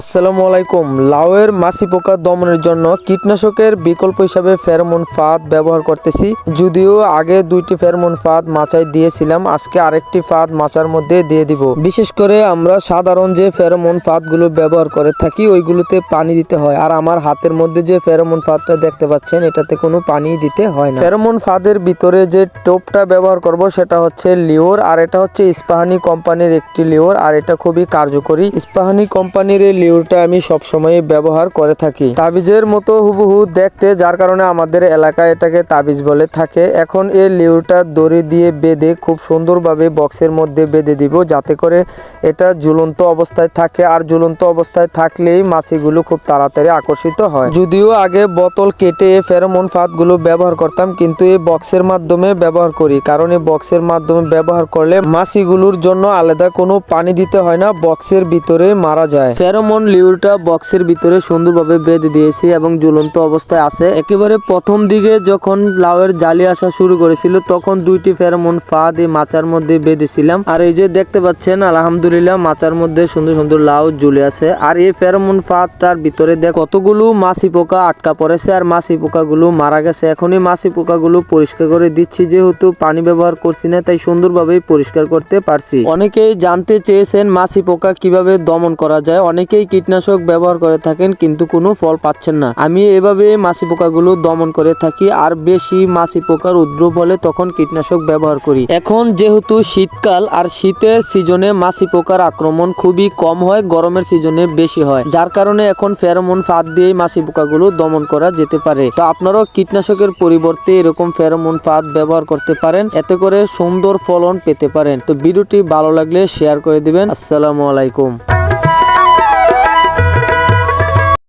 আসসালামু আলাইকুম। লাউয়ের মাছি পোকা দমনের জন্য কীটনাশকের বিকল্প হিসাবে ফেরোমন ফাঁদ ব্যবহার করতেছি। যদিও আগে দুইটি ফেরোমন ফাঁদ মাচায় দিয়েছিলাম, আজকে আরেকটি ফাঁদ মাচার মধ্যে দিয়ে দিব। বিশেষ করে আমরা সাধারণ যে ফেরোমন ফাঁদগুলো ব্যবহার করে থাকি, ওইগুলোতে পানি দিতে হয়। আর আমার হাতের মধ্যে যে ফেরোমন ফাঁদটা দেখতে পাচ্ছেন, এটাতে কোনো পানি দিতে হয় না। ফেরোমন ফাঁদের ভিতরে যে টোপটা ব্যবহার করব, সেটা হচ্ছে লিওর, আর এটা হচ্ছে ইস্পাহানি কোম্পানির একটি লিওর, আর এটা খুবই কার্যকরী। ইস্পাহানি কোম্পানির এই লিওরটা আমি সবসময় ব্যবহার করে থাকি। তাবিজের মতো হুবহু দেখতে, যার কারণে আমাদের এলাকায় এটাকে তাবিজ বলে থাকে। এখন এই লিউরটা দড়ি দিয়ে বেঁধে খুব সুন্দরভাবে বক্সের মধ্যে বেঁধে দিব, যাতে করে এটা ঝুলন্ত অবস্থায় থাকে। আর ঝুলন্ত অবস্থায় থাকলেই মাছিগুলো খুব তাড়াতাড়ি আকর্ষিত হয়। যদিও আগে বোতল কেটে ফেরোমন ফাঁদগুলো ব্যবহার করতাম, কিন্তু এই বক্সের মাধ্যমে ব্যবহার করি। কারণ এই বক্সের মাধ্যমে ব্যবহার করলে মাছিগুলোর জন্য আলাদা কোনো পানি দিতে হয় না, বক্সের ভিতরে মারা যায়। ফেরোমন লিউরটা বক্সের ভিতরে সুন্দরভাবে বেঁধে দিয়েছি এবং ঝুলন্ত অবস্থায় আছে। একেবারে প্রথম দিকে যখন লাউয়ের জালি আসা শুরু করেছিল, তখন দুইটি ফেরোমন ফাঁদ এই মাচার মধ্যে বেঁধেছিলাম। আর এই যে দেখতে পাচ্ছেন, আলহামদুলিল্লাহ মাচার মধ্যে সুন্দর সুন্দর লাউ ঝুলে আছে। আর এই ফেরোমন ফাঁদটার ভিতরে দেখ, কতগুলো মাছি পোকা আটকা পড়েছে আর মাছি পোকাগুলো মারা গেছে। এখনই মাছি পোকাগুলো পরিষ্কার করে দিচ্ছি, যেহেতু পানি ব্যবহার করছি না, তাই সুন্দরভাবে পরিষ্কার করতে পারছি। অনেকেই জানতে চেয়েছেন মাছি পোকা কীভাবে দমন করা যায়। অনেকেই কীটনাশক ব্যবহার করে থাকেন কিন্তু কোনো ফল পাচ্ছেন না। আমি এভাবে মাছি পোকাগুলো দমন করে থাকি আর বেশি মাছি পোকার উদ্রব হলে তখন কীটনাশক ব্যবহার করি। এখন যেহেতু শীতকাল আর শীতের সিজনে মাছি পোকার আক্রমণ খুবই কম হয়, গরমের সিজনে বেশি হয়। যার কারণে এখন ফেরোমন ফাঁদ দিয়ে মাছি পোকাগুলো দমন করা যেতে পারে। তো আপনারাও কীটনাশকের পরিবর্তে এরকম ফেরোমন ফাঁদ ব্যবহার করতে পারেন, এতে করে সুন্দর ফলন পেতে পারেন। তো ভিডিওটি ভালো লাগলে শেয়ার করে দিবেন। আসসালামু আলাইকুম।